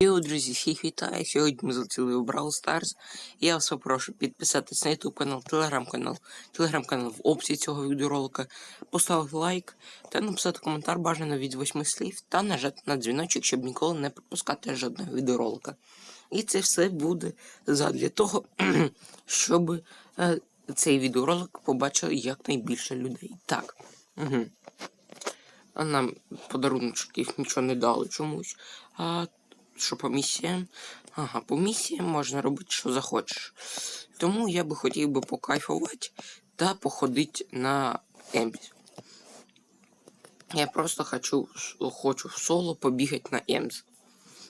Йоу, друзі, всіх вітаю! Сьогодні ми залетіли у Brawl Stars. Я вас попрошу підписатись на YouTube канал, телеграм-канал, телеграм-канал в описі цього відеоролика, поставити лайк та написати коментар бажано від 8 слів та нажати на дзвіночок, щоб ніколи не пропускати жодного відеоролика. І це все буде задля того, щоб е, цей відеоролик побачили якнайбільше людей. Так. Угу. А нам подарунків нічого не дали чомусь. А що по місіям? Ага, по місіям можна робити, що захочеш. Тому я би хотів би покайфувати та походити на Ембі. Я просто хочу, хочу в соло побігати на Емз.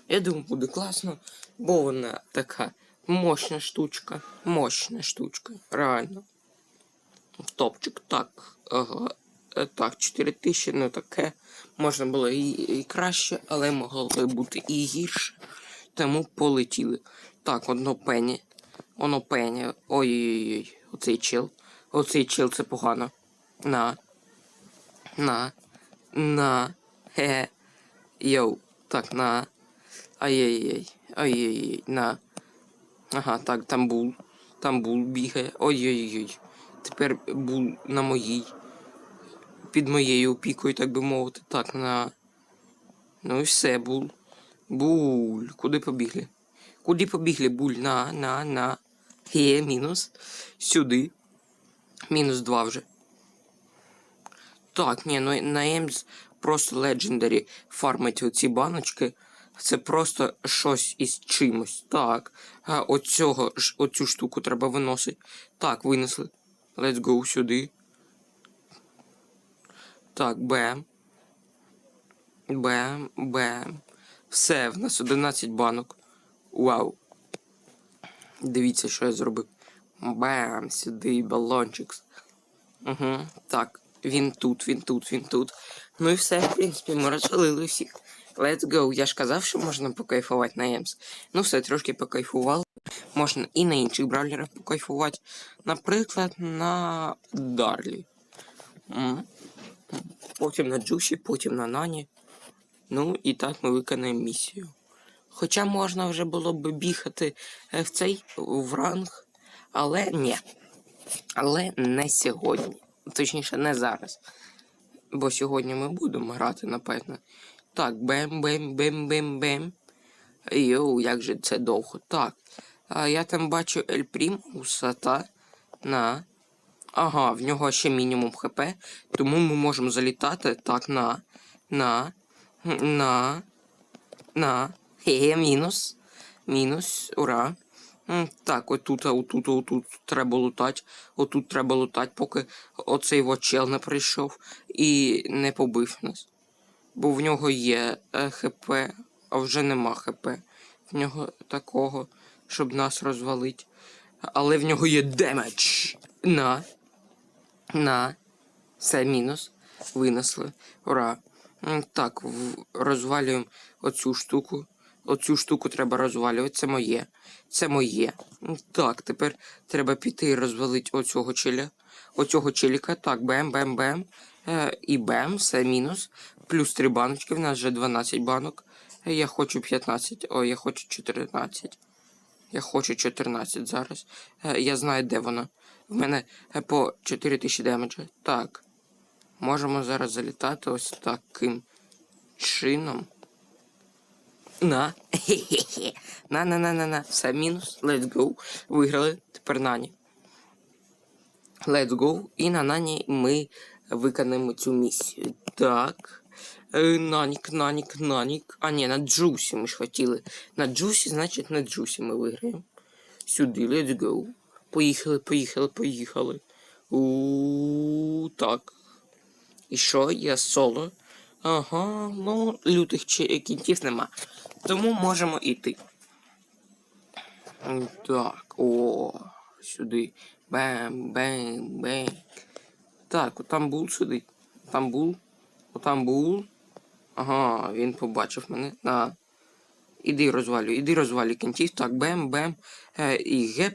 Я думаю, буде класно, бо вона така мощна штучка. Мощна штучка. Реально. Топчик, так. Ага. Е, Так, 4000, ну таке. Можна було і, і краще, але могло бути і гірше. Тому полетіли. Так, одно пені. Воно пені. Ой-ой-ой. Оцей чел. Оцей чел це погано. На. На. На. Хе. Йоу. Так, на. Ай-яй-яй. Ай-яй-яй. На. Ага, так, там бул. Там бул бігає. Ой-ой-ой. Тепер бул на моїй під моєю опікою, так би мовити. Так, на. Ну і все, буль. Буль. Куди побігли? Куди побігли, буль? На, на, на. Є, мінус. Сюди. Мінус два вже. Так, ні, ну на Емс просто легендарі фармить оці баночки. Це просто щось із чимось. Так. А оцього, ж- оцю штуку треба виносити. Так, винесли. Let's go сюди. Так, бем. Бем, бем. Все, в нас 11 банок. Вау. Дивіться, що я зробив. Бем, сюди балончик. Угу. Так, він тут, він тут, він тут. Ну і все, в принципі, ми розвалили всіх. Let's go. Я ж казав, що можна покайфувати на Емс. Ну все, трошки покайфували. Можна і на інших бравлерах покайфувати. Наприклад, на Дарлі. М. Потім на Джусі, потім на Нані. Ну і так ми виконаємо місію. Хоча можна вже було б бігати е, в цей в ранг, але ні. Але не сьогодні. Точніше, не зараз. Бо сьогодні ми будемо грати, напевно. Так, бем-бем-бем-бем-бем. Йоу, як же це довго. Так. А я там бачу Ель Примуса, та на. Ага, в нього ще мінімум хп, тому ми можемо залітати так на. На. На. На. Хе, мінус. Мінус. Ура. Так, отут, отут, отут треба лутати. Отут треба лутати, поки оцей вот чел не прийшов і не побив нас. Бо в нього є е, ХП, а вже нема ХП. В нього такого, щоб нас розвалити. Але в нього є демедж. На. На. Все, мінус. Винесли. Ура. Так, розвалюємо оцю штуку. Оцю штуку треба розвалювати. Це моє. Це моє. Так, тепер треба піти і розвалити оцього челя. Оцього челіка. Так, бем, бем, бем. Е, і бем, все мінус. Плюс 3 баночки. В нас вже 12 банок. Я хочу 15. О, я хочу 14. Я хочу 14 зараз. Е, я знаю, де вона. В мене по 4000 демеджа. Так. Можемо зараз залітати ось таким чином. На. Хе-хе-хе. На, на, на, на, на. Все, мінус. Let's go. Виграли. Тепер нані. Let's go. І на нані ми виконаємо цю місію. Так. Е, Нанік, нанік, нанік. А ні, на Джусі ми ж хотіли. На Джусі, значить на Джусі ми виграємо. Сюди, let's go. Поїхали, поїхали, поїхали. У так. І що? Я соло. Ага, ну, лютих кінців нема. Тому можемо йти. Так, о, сюди. Бем, бем, бем. Так, отам бул сидить. Там бул. Отам бул. Ага, він побачив мене. На. Іди розвалюй, іди розвалюй кінців. Так, бем, бем. Е, і геп.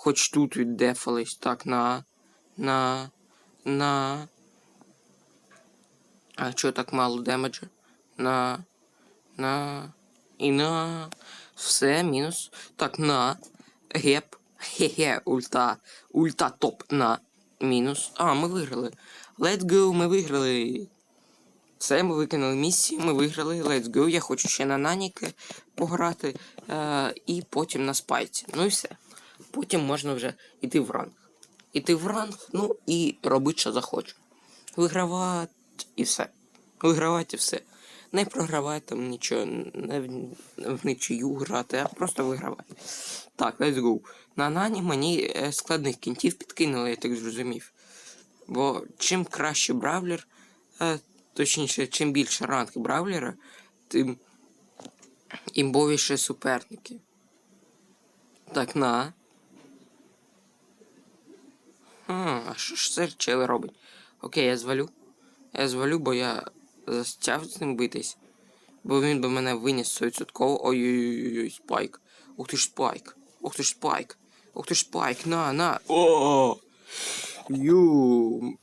Хоч тут віддефались. Так, на. На. На. А чого так мало демеджа? На. На. І на. Все, мінус. Так, на. Геп. Хе-хе, ульта. Ульта топ на. Мінус. А, ми виграли. Let's go, ми виграли. Все, ми виконали місію, ми виграли. Let's go. Я хочу ще на Наніки пограти. Е, і потім на спайці. Ну і все. Потім можна вже йти в ранг. Іти в ранг, ну і робити, що захочу. Вигравати і все. Вигравати і все. Не програвати там нічого, не в, нічию грати, а просто вигравати. Так, let's go. На Нані мені е, складних кінтів підкинули, я так зрозумів. Бо чим краще бравлер, е, точніше, чим більше ранг бравлера, тим імбовіше суперники. Так, на. А, а що ж це чели робить? Окей, я звалю. Я звалю, бо я застяв з ним битись. Бо він би мене виніс 100%. Ой-ой-ой, спайк. Ух ти ж спайк. Ух ти ж спайк. Ух ти ж спайк. На, на. О! Ю.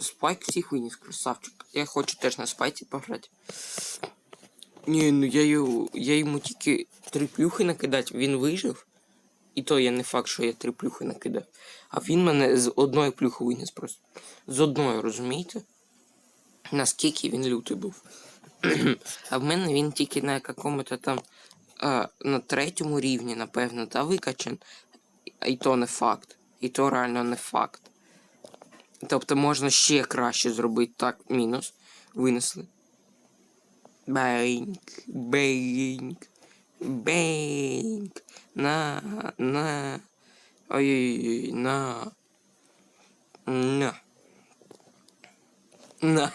Спайк всіх виніс, красавчик. Я хочу теж на спайці пограти. Ні, ну я йому, я йому тільки три плюхи накидати, він вижив. І то я не факт, що я три плюхи накидав. А він мене з одної плюхи виніс просто. З одної, розумієте? Наскільки він лютий був. а в мене він тільки на якомусь там а, на третьому рівні, напевно, та викачан. І то не факт. І то реально не факт. Тобто можна ще краще зробити. Так, мінус. Винесли. Бейнк, бейнк, бейнк. На, на. Ой-ой-ой, на. На. На,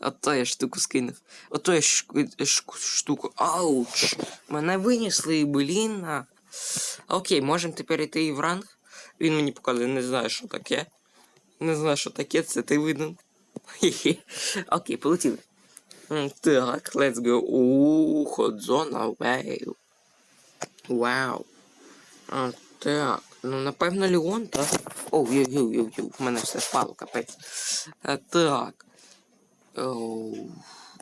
ото я штуку скинув. Ото я штуку. Ауч! Мене винесли, блін. Окей, можемо тепер йти і в ранг. Він мені показує, не знаю, що таке. Не знаю, що таке, це ти видно. Окей, полетіли. Так, let's go. Ууу, ходзона. Вау. А, так, ну напевно Леон, так? О, йо йо йо йо в мене все впало, капець. А, так. Оу.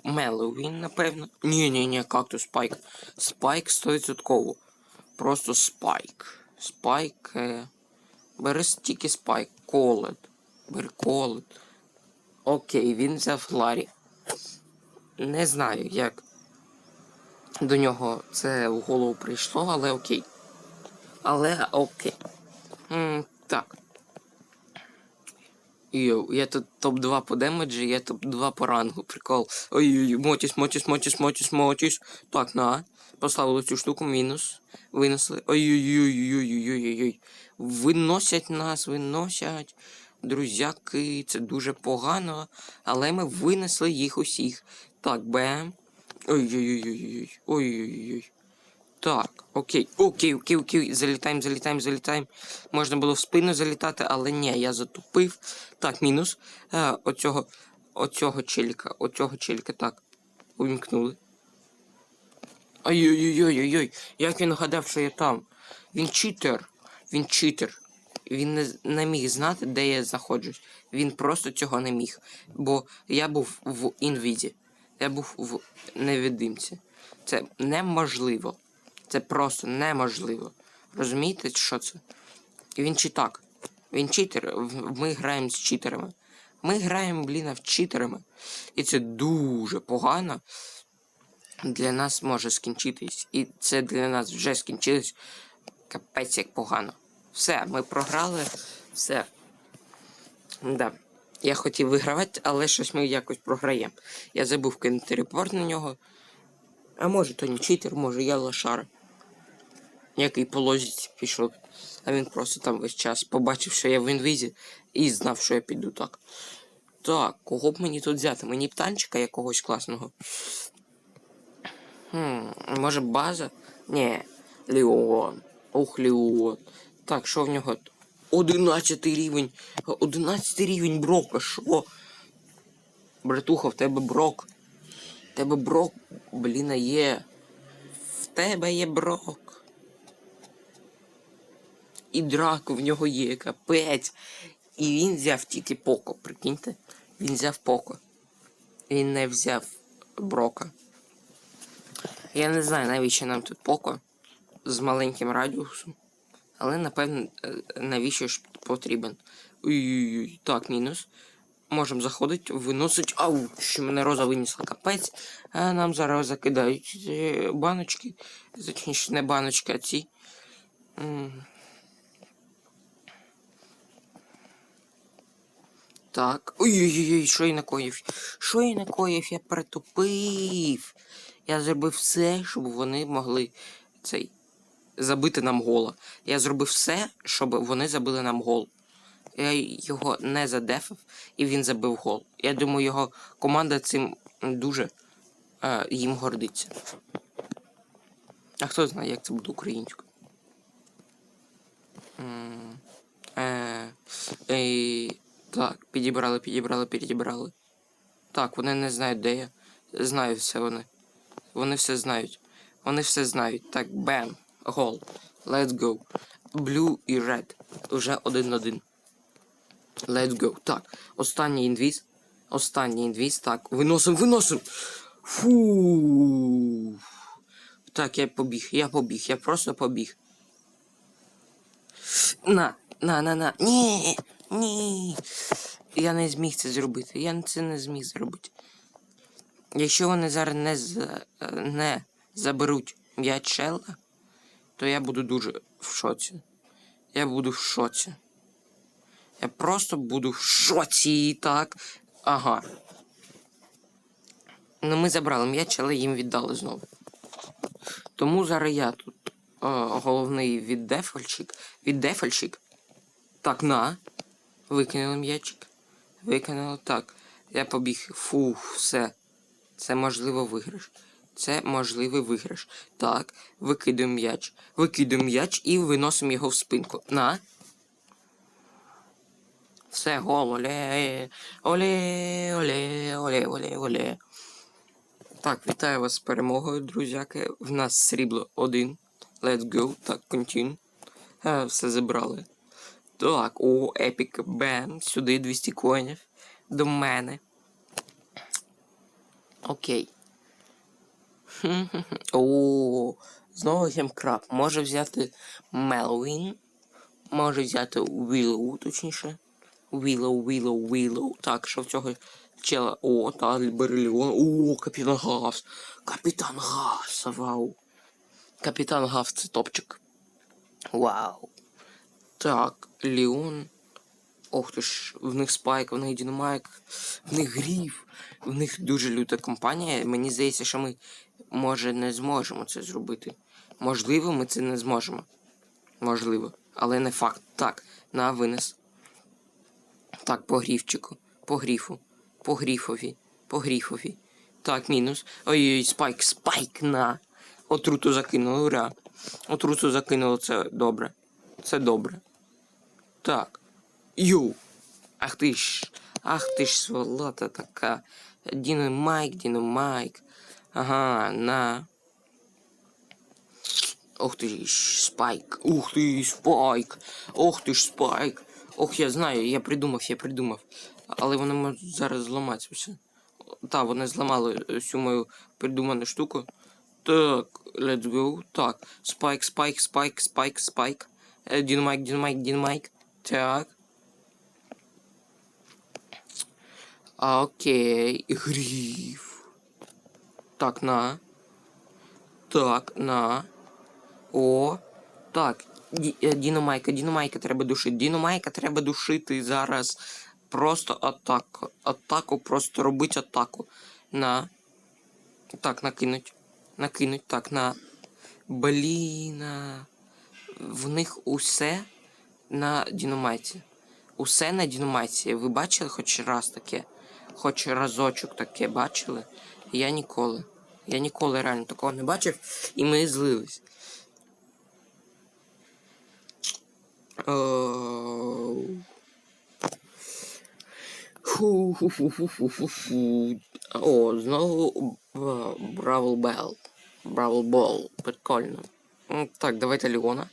Меловін, напевно. Ні, ні, ні, кактус спайк. Спайк 100%. Просто спайк. Спайк. Е... Бери тільки спайк. Колет. Бери колет. Окей, він взяв Ларі. Не знаю, як до нього це в голову прийшло, але окей. Але окей. М, так. Йоу, я тут топ-2 по демеджі, я топ-2 по рангу. Прикол. Ой-ой-ой, Мотіс, Мотіс, Мотіс, Мотіс, Мотіс. Так, на. Поставили цю штуку, мінус. Винесли. Ой-ой-ой-ой-ой-ой-ой. Виносять нас, виносять. Друзяки, це дуже погано. Але ми винесли їх усіх. Так, бем. Ой-ой-ой-ой-ой. Ой-ой-ой. Так, окей, окей, окей, окей. Залітаємо, залітаємо, залітаємо. Можна було в спину залітати, але ні, я затупив. Так, мінус. Е, оцього, оцього челіка, оцього челіка, так. Увімкнули. Ой-ой-ой-ой-ой. Як він гадав, що я там? Він читер. Він читер. Він не, не міг знати, де я знаходжусь. Він просто цього не міг. Бо я був в інвізі. Я був в невидимці. Це неможливо. Це просто неможливо. Розумієте, що це? І він читак. Він читер. Ми граємо з читерами. Ми граємо, блін, в читерами. І це дуже погано. Для нас може скінчитись. І це для нас вже скінчилось. Капець як погано. Все, ми програли. Все. Да. Я хотів вигравати, але щось ми якось програємо. Я забув кинути репорт на нього. А може то не читер, може я лошара. Який по лозіці пішов. А він просто там весь час побачив, що я в інвізі, і знав, що я піду так. Так, кого б мені тут взяти? Мені б танчика якогось класного. Хм, може база? Ні. Леон. Ух, Леон. Так, що в нього? 11 рівень. 11 рівень брока, що? Братуха, в тебе брок. В тебе брок, блін, є. В тебе є брок. І драко в нього є, капець. І він взяв тільки Поко, прикиньте. Він взяв Поко. Він не взяв Брока. Я не знаю, навіщо нам тут Поко з маленьким радіусом. Але напевно, е, навіщо ж потрібен. Ой-ой-ой, так, мінус. Можемо заходити, виносить. Ау, що мене роза винесла капець. А нам зараз закидають е, баночки. Точніше, не баночки, а ці. Так. Ой-ой-ой, що я накоїв? Що я накоїв? Я притупив. Я зробив все, щоб вони могли цей забити нам гола. Я зробив все, щоб вони забили нам гол. Я його не задефив, і він забив гол. Я думаю, його команда цим дуже е, їм гордиться. А хто знає, як це буде українською? Е, е, так, підібрали, підібрали, підібрали. Так, вони не знають, де я. Знаю все вони. Вони все знають. Вони все знають. Так, бем. Гол. Let's go. Blue і red. Уже один-один. Let's go. Так, останній інвіз. Останній інвіз. Так, виносим, виносим. Фу. Так, я побіг, я побіг, я просто побіг. На, на, на, на. Ні, ні. Я не зміг це зробити. Я це не зміг зробити. Якщо вони зараз не, за, не заберуть м'яч то я буду дуже в шоці. Я буду в шоці. Я просто буду в шоці, так. Ага. Ну, ми забрали м'яч, але їм віддали знову. Тому зараз я тут е, головний віддефальщик. Віддефальщик. Так, на. Викинули м'ячик. Викинули. Так. Я побіг. Фух, все. Це можливо виграш. Це можливий виграш. Так, викидаємо м'яч. Викидаємо м'яч і виносимо його в спинку. На. Все, гол, оле. Оле, оле, оле, оле, оле. Так, вітаю вас з перемогою, друзяки. В нас срібло один. Let's go. Так, continue. Е, все забрали. Так, о, епік бем. Сюди 200 коїнів. До мене. Окей. О, знову гемкраб. Може взяти Мелвін. Може взяти Вілоу, точніше. Вілоу, Вілоу, Вілоу. Так, що в цього чела. О, та Берліон. О, капітан Гавс. Капітан Гавс, вау. Капітан Гавс це топчик. Вау. Так, Леон. Ох ти ж, в них спайк, в них дінамайк, в них гріф, в них дуже люта компанія. Мені здається, що ми, може, не зможемо це зробити. Можливо, ми це не зможемо. Можливо, але не факт. Так, на винес. Так, по гріфчику, по гріфу, по гріфові, по гріфові. Так, мінус. Ой-ой, спайк, спайк на. Отруту закинули, ура. Отруту закинули, це добре. Це добре. Так. Йоу. Ах ти ж. Ах ти ж сволота така. Дінамайк, дінамайк. Ага, на. Ох ти ж, спайк. Ух ти, спайк. Ох ти ж, спайк. Ох, я знаю, я придумав, я придумав. Але вони можуть зараз зламатися все. Так, вони зламали всю мою придуману штуку. Так, let's go. Так. Спайк, спайк, спайк, спайк, спайк. Е, Дінамайк, дінамайк, дінамайк. Так. Окей. Гриф. Так, на. Так, на. О. Так. Ді, е, Дінамайка треба душити. Дінамайка треба душити зараз. Просто атаку. Атаку, просто робить атаку. На. Так, накинуть. Накинуть. Так, на. Бліна. В них усе на дінамайці. Усе на дінамайці. Ви бачили хоч раз таке? хоч разочок таке бачили. Я ніколи. Я ніколи реально такого не бачив, і ми злились. Фу-фу-фу-фу-фу-фу. О, знову Бравл Белл. Бравл Бол. Прикольно. Так, давайте Леона.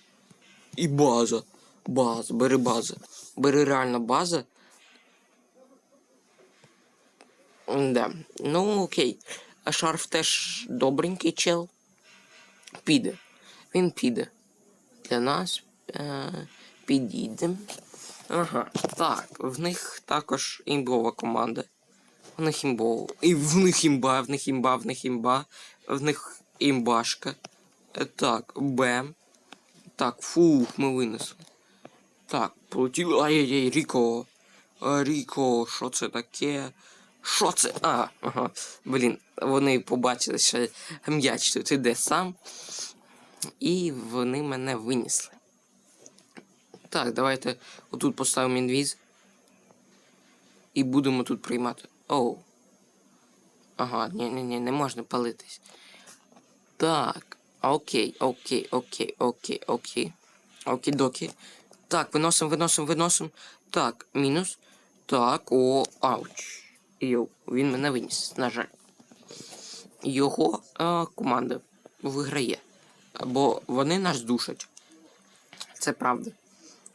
І база. База, бери база. Бери реально база. Да. Ну, окей. А шарф теж добренький чел. Піде. Він піде. Для нас е, підійде. Ага. Так, в них також імбова команда. В них імбова. І в них імба, в них імба, в них імба, в них імбашка. Е, Так, бем. Так, фух, ми винесли. Так, полетіли. Ай-яй-яй, Ріко. Ріко, що це таке? Що це? А, ага. Блін, вони побачили, що м'яч тут іде сам. І вони мене винесли. Так, давайте отут поставимо інвіз. І будемо тут приймати. Оу. Ага, ні, ні, ні, не можна палитись. Так. Окей, окей, окей, окей, окей. Окей-докі. Так, виносим, виносим, виносим. Так, мінус. Так, о, ауч. Йоу, він мене виніс, на жаль. Його е, команда виграє. Бо вони нас душать. Це правда.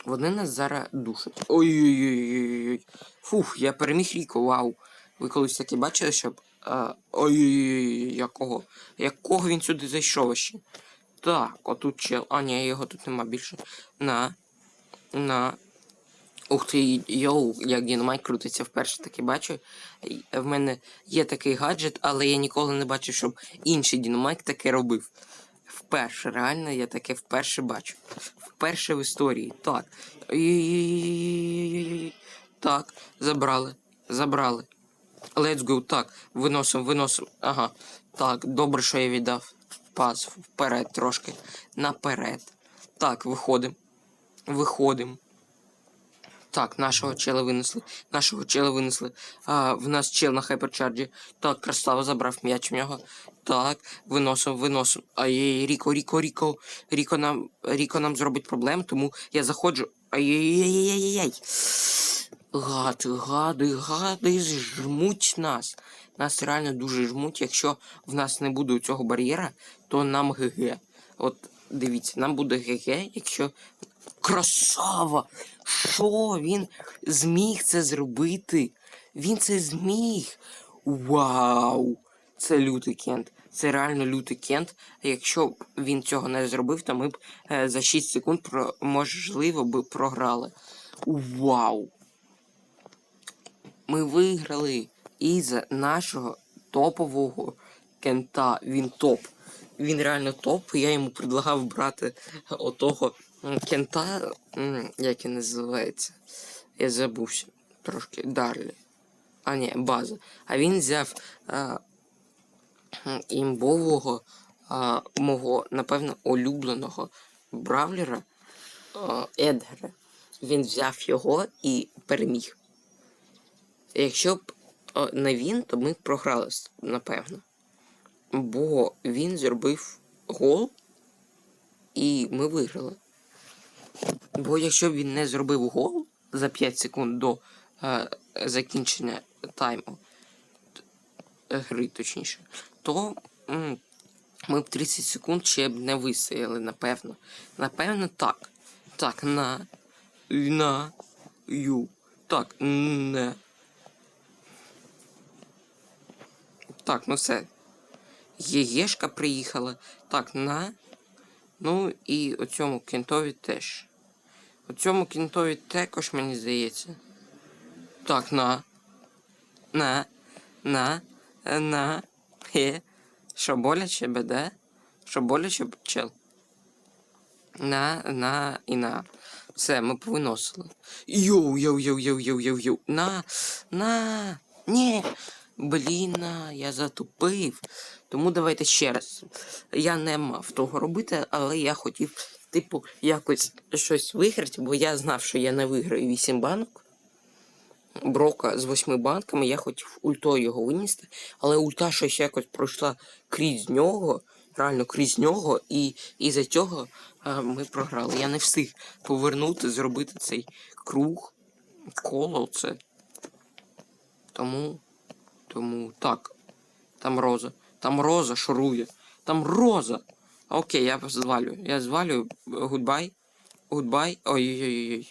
Вони нас зараз душать. Ой-ой-ой. Фух, я переміг Ріко, вау. Ви колись таке бачили, щоб. Ой-ой-ой, якого? Якого він сюди зайшов ще? Так, отут чел. А, ні, його тут нема більше. На. На. Ух ти, йоу, як дінамайк крутиться вперше таки бачу. В мене є такий гаджет, але я ніколи не бачив, щоб інший дінамайк таке робив. Вперше, реально, я таке вперше бачу. Вперше в історії. Так. Так, забрали. Забрали. Let's go. Так, виносим, виносим. Ага. Так, добре, що я віддав. Пас вперед трошки. Наперед. Так, виходимо. Виходимо. Так, нашого чела винесли. Нашого чела винесли. А, в нас чел на хайперчарджі. Так, красава забрав м'яч в нього. Так, виносимо, виносимо. Ай, Ріко, Ріко, Ріко. Ріко нам, Ріко нам зробить проблем, тому я заходжу. Ай-яй-яй-яй-яй. Гади, гади, гади жмуть нас. Нас реально дуже жмуть. Якщо в нас не буде цього бар'єра, то нам ГГ. От дивіться, нам буде ГГ, якщо. Красава! Що він зміг це зробити? Він це зміг. Вау! Це лютий кент. Це реально лютий кент. Якщо б він цього не зробив, то ми б е, за 6 секунд про, можливо би програли. Вау! Ми виграли із нашого топового кента. Він топ. Він реально топ. Я йому предлагав брати отого кента, як він називається. Я забувся трошки Дарлі. А ні, база. А він взяв а, імбового а, мого, напевно, улюбленого бравлера а, Едгара. Він взяв його і переміг. Якщо б не він, то ми б програли, напевно. Бо він зробив гол, і ми виграли. Бо якщо б він не зробив гол за 5 секунд до е, закінчення тайму е, гри, точніше, то м, ми б 30 секунд ще б не вистояли, напевно. Напевно, так. Так, на. На. Ю. Так, не. Так, ну все. Єєшка приїхала. Так, на. Ну і оцьому кінтові теж. Оцьому кінтові також, мені здається. Так, на. На. На. На. Хе. Що боляче, беде? Що боляче, чел? На, на і на. Все, ми повиносили. Йоу, йоу, йоу, йоу, йоу, йоу, йоу. На, на. Ні. Блін, я затупив. Тому давайте ще раз. Я не мав того робити, але я хотів, типу, якось щось виграти, бо я знав, що я не виграю 8 банок. Брока з восьми банками, я хотів ультою його винести, але ульта щось якось пройшла крізь нього, реально крізь нього, і, і за цього е, ми програли. Я не встиг повернути, зробити цей круг, коло це. Тому. Тому так. Там роза. Там роза шурує. Там роза. Окей, я звалю. Я звалю. Гудбай. Гудбай. Ой-ой-ой.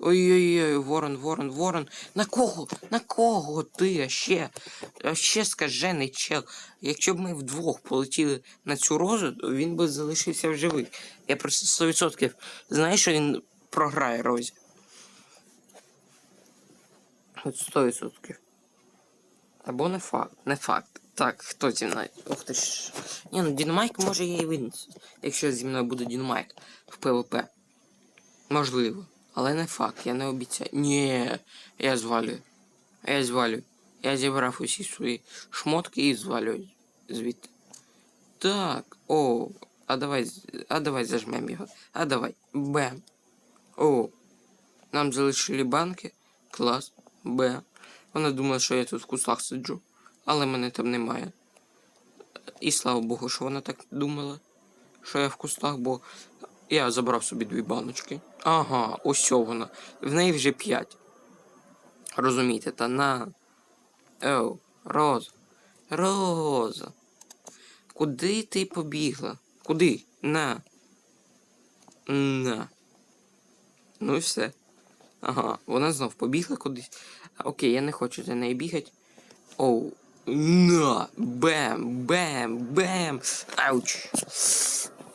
Ой-ой-ой, ворон, ворон, ворон. На кого? На кого ти? А ще? Ще скажений чел. Якщо б ми вдвох полетіли на цю розу, то він би залишився в живих. Я просто 100% знаю, що він програє розі. От 100%. Або не факт. Не факт. Так, хто зі мною? Ух ти ж. Ні, ну Дінамайк може я і винесу. Якщо зі мною буде Дінамайк в ПВП. Можливо. Але не факт, я не обіцяю. Ні, я звалюю. Я звалюю. Я зібрав усі свої шмотки і звалюю звідти. Так, о, а давай, а давай зажмем його. А давай. Бем. О. Нам залишили банки. Клас. Б. Вона думала, що я тут в кустах сиджу. Але мене там немає. І слава Богу, що вона так думала, що я в кустах, бо я забрав собі дві баночки. Ага, ось вона. В неї вже п'ять. Розумієте, та на. Оу, Роза. Роза. Куди ти побігла? Куди? На. На. Ну і все. Ага, вона знов побігла кудись. Окей, я не хочу за нею бігати. Оу. На! Бем! Бем! Бем! Ауч!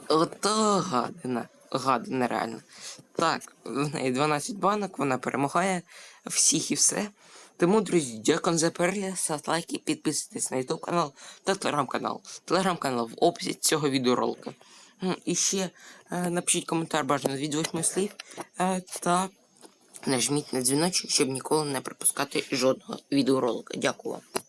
Ото гадина. Гадина реально. Так, в неї 12 банок, вона перемагає всіх і все. Тому, друзі, дякую за перегляд, ставте лайки, підписуйтесь на YouTube канал та телеграм-канал. Телеграм-канал в описі цього відеоролика. І ще е, напишіть коментар бажано від восьми слів е, та нажміть на дзвіночок, щоб ніколи не пропускати жодного відеоролика. Дякую вам.